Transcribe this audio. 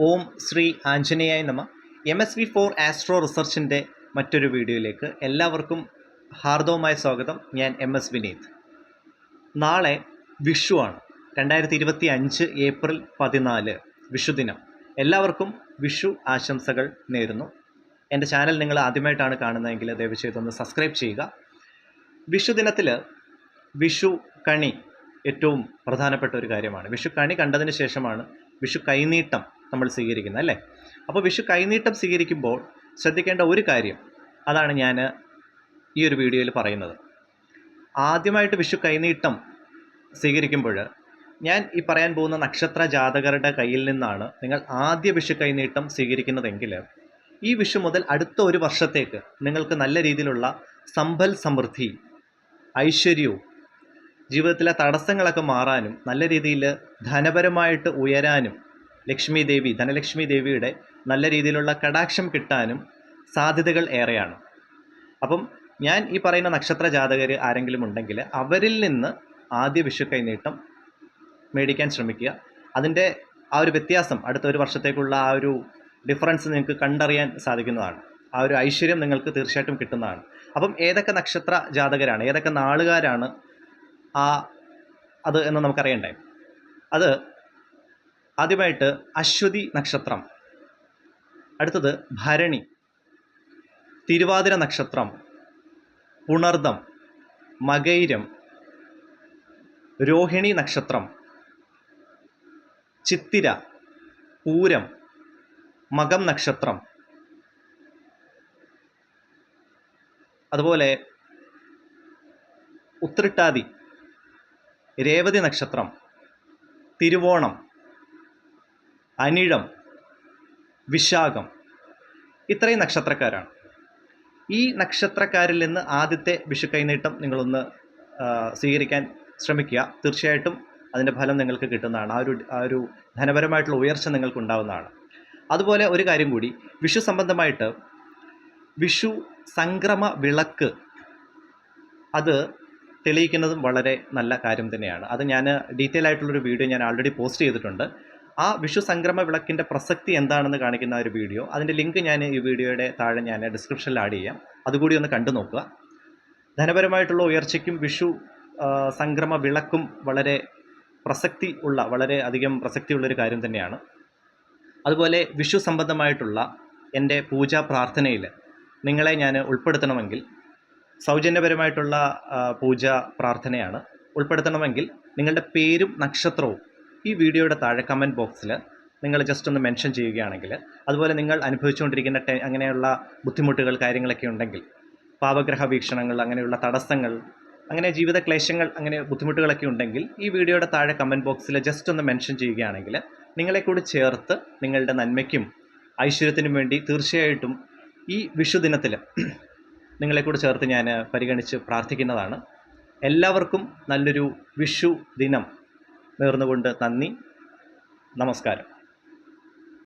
ഓം ശ്രീ ആഞ്ജനേയായ നമ. M S V for astro റിസർച്ചിന്റെ മറ്റൊരു വീഡിയോയിലേക്ക് എല്ലാവർക്കും ഹാർദവമായ സ്വാഗതം. ഞാൻ എം എസ് വിനീത്. നാളെ വിഷു ആണ്. രണ്ടായിരത്തി ഇരുപത്തി അഞ്ച് ഏപ്രിൽ പതിനാല് വിഷുദിനം. എല്ലാവർക്കും വിഷു ആശംസകൾ നേരുന്നു. എന്റെ ചാനൽ നിങ്ങൾ ആദ്യമായിട്ടാണ് കാണുന്നതെങ്കിൽ ദയവ് ചെയ്തൊന്ന് സബ്സ്ക്രൈബ് ചെയ്യുക. വിഷുദിനത്തിൽ വിഷു കണി ഏറ്റവും പ്രധാനപ്പെട്ട ഒരു കാര്യമാണ്. വിഷു കണി കണ്ടതിന് ശേഷമാണ് വിഷു കൈനീട്ടം നമ്മൾ സ്വീകരിക്കുന്നത് അല്ലേ? അപ്പോൾ വിഷു കൈനീട്ടം സ്വീകരിക്കുമ്പോൾ ശ്രദ്ധിക്കേണ്ട ഒരു കാര്യം അതാണ് ഞാൻ ഈ ഒരു വീഡിയോയിൽ പറയുന്നത്. ആദ്യമായിട്ട് വിഷു കൈനീട്ടം സ്വീകരിക്കുമ്പോൾ ഞാൻ ഈ പറയാൻ പോകുന്ന നക്ഷത്ര ജാതകരുടെ കയ്യിൽ നിന്നാണ് നിങ്ങൾ ആദ്യ വിഷു കൈനീട്ടം സ്വീകരിക്കുന്നതെങ്കിൽ ഈ വിഷു മുതൽ അടുത്ത ഒരു വർഷത്തേക്ക് നിങ്ങൾക്ക് നല്ല രീതിയിലുള്ള സമ്പൽ സമൃദ്ധി ഐശ്വര്യവും ജീവിതത്തിലെ തടസ്സങ്ങളൊക്കെ മാറാനും നല്ല രീതിയിൽ ധനപരമായിട്ട് ഉയരാനും ലക്ഷ്മി ദേവി ധനലക്ഷ്മി ദേവിയുടെ നല്ല രീതിയിലുള്ള കടാക്ഷം കിട്ടാനും സാധ്യതകൾ ഏറെയാണ്. അപ്പം ഞാൻ ഈ പറയുന്ന നക്ഷത്ര ജാതകർ ആരെങ്കിലും ഉണ്ടെങ്കിൽ അവരിൽ നിന്ന് ആദ്യ വിഷു കൈനീട്ടം മേടിക്കാൻ ശ്രമിക്കുക. അതിന്റെ ആ ഒരു വ്യത്യാസം അടുത്ത ഒരു വർഷത്തേക്കുള്ള ആ ഒരു ഡിഫറൻസ് നിങ്ങൾക്ക് കണ്ടറിയാൻ സാധിക്കുന്നതാണ്. ആ ഒരു ഐശ്വര്യം നിങ്ങൾക്ക് തീർച്ചയായിട്ടും കിട്ടുന്നതാണ്. അപ്പം ഏതൊക്കെ നക്ഷത്ര ജാതകരാണ് ഏതൊക്കെ നാളുകാരാണ് ആ അത് എന്ന് നമുക്കറിയണ്ടേ? അത് ആദ്യമായിട്ട് അശ്വതി നക്ഷത്രം. അടുത്തത് ഭരണി. തിരുവാതിര നക്ഷത്രം. പുണർദം. മകൈരം. രോഹിണി നക്ഷത്രം. ചിത്തിര. പൂരം. മകം നക്ഷത്രം. അതുപോലെ ഉത്രട്ടാതി. രേവതി നക്ഷത്രം. തിരുവോണം. അനിഴം വിശാഖം ഇത്രയും നക്ഷത്രക്കാരാണ്. ഈ നക്ഷത്രക്കാരിൽ നിന്ന് ആദ്യത്തെ വിഷു കൈനീട്ടം നിങ്ങളൊന്ന് സ്വീകരിക്കാൻ ശ്രമിക്കുക. തീർച്ചയായിട്ടും അതിന്റെ ഫലം നിങ്ങൾക്ക് കിട്ടുന്നതാണ്. ആ ഒരു ആ ഒരു ധനപരമായിട്ടുള്ള ഉയർച്ച നിങ്ങൾക്ക് ഉണ്ടാവുന്നതാണ് അതുപോലെ ഒരു കാര്യം കൂടി. വിഷു സംബന്ധമായിട്ട് വിഷു സംക്രമ വിളക്ക് അത് തെളിയിക്കുന്നതും വളരെ നല്ല കാര്യം തന്നെയാണ്. അത് ഞാൻ ഡീറ്റെയിൽ ആയിട്ടുള്ളൊരു വീഡിയോ ഞാൻ ആൾറെഡി പോസ്റ്റ് ചെയ്തിട്ടുണ്ട്. ആ വിഷു സംക്രമ വിളക്കിന്റെ പ്രസക്തി എന്താണെന്ന് കാണിക്കുന്ന ഒരു വീഡിയോ. അതിന്റെ ലിങ്ക് ഞാൻ ഈ വീഡിയോയുടെ താഴെ ഞാൻ ഡിസ്ക്രിപ്ഷനിൽ ആഡ് ചെയ്യാം. അതുകൂടി ഒന്ന് കണ്ടു നോക്കുക. ധനപരമായിട്ടുള്ള ഉയർച്ചയ്ക്കും വിഷു സംക്രമ വിളക്കും വളരെ പ്രസക്തി ഉള്ള വളരെ അധികം പ്രസക്തിയുള്ളൊരു കാര്യം തന്നെയാണ്. അതുപോലെ വിഷു സംബന്ധമായിട്ടുള്ള എന്റെ പൂജാ പ്രാർത്ഥനയിൽ നിങ്ങളെ ഞാൻ ഉൾപ്പെടുത്തണമെങ്കിൽ സൗജന്യപരമായിട്ടുള്ള പൂജ പ്രാർത്ഥനയാണ്. ഉൾപ്പെടുത്തണമെങ്കിൽ നിങ്ങളുടെ പേരും നക്ഷത്രവും ഈ വീഡിയോയുടെ താഴെ കമന്റ് ബോക്സിൽ നിങ്ങൾ ജസ്റ്റ് ഒന്ന് മെൻഷൻ ചെയ്യുകയാണെങ്കിൽ അതുപോലെ നിങ്ങൾ അനുഭവിച്ചുകൊണ്ടിരിക്കുന്ന ടെ അങ്ങനെയുള്ള ബുദ്ധിമുട്ടുകൾ കാര്യങ്ങളൊക്കെ ഉണ്ടെങ്കിൽ പാവഗ്രഹ വീക്ഷണങ്ങൾ അങ്ങനെയുള്ള തടസ്സങ്ങൾ അങ്ങനെ ജീവിത ക്ലേശങ്ങൾ അങ്ങനെ ബുദ്ധിമുട്ടുകളൊക്കെ ഉണ്ടെങ്കിൽ ഈ വീഡിയോയുടെ താഴെ കമന്റ് ബോക്സിൽ ജസ്റ്റ് ഒന്ന് മെൻഷൻ ചെയ്യുകയാണെങ്കിൽ നിങ്ങളെ കൂടി ചേർത്ത് നിങ്ങളുടെ നന്മയ്ക്കും ഐശ്വര്യത്തിനും വേണ്ടി തീർച്ചയായിട്ടും ഈ വിഷുദിനത്തിൽ നിങ്ങളെ കൂടി ചേർത്ത് ഞാൻ പരിഗണിച്ച് പ്രാർത്ഥിക്കുന്നതാണ്. എല്ലാവർക്കും നല്ലൊരു വിഷു ദിനം. നേർന്നുകൊണ്ട് നന്ദി. നമസ്കാരം.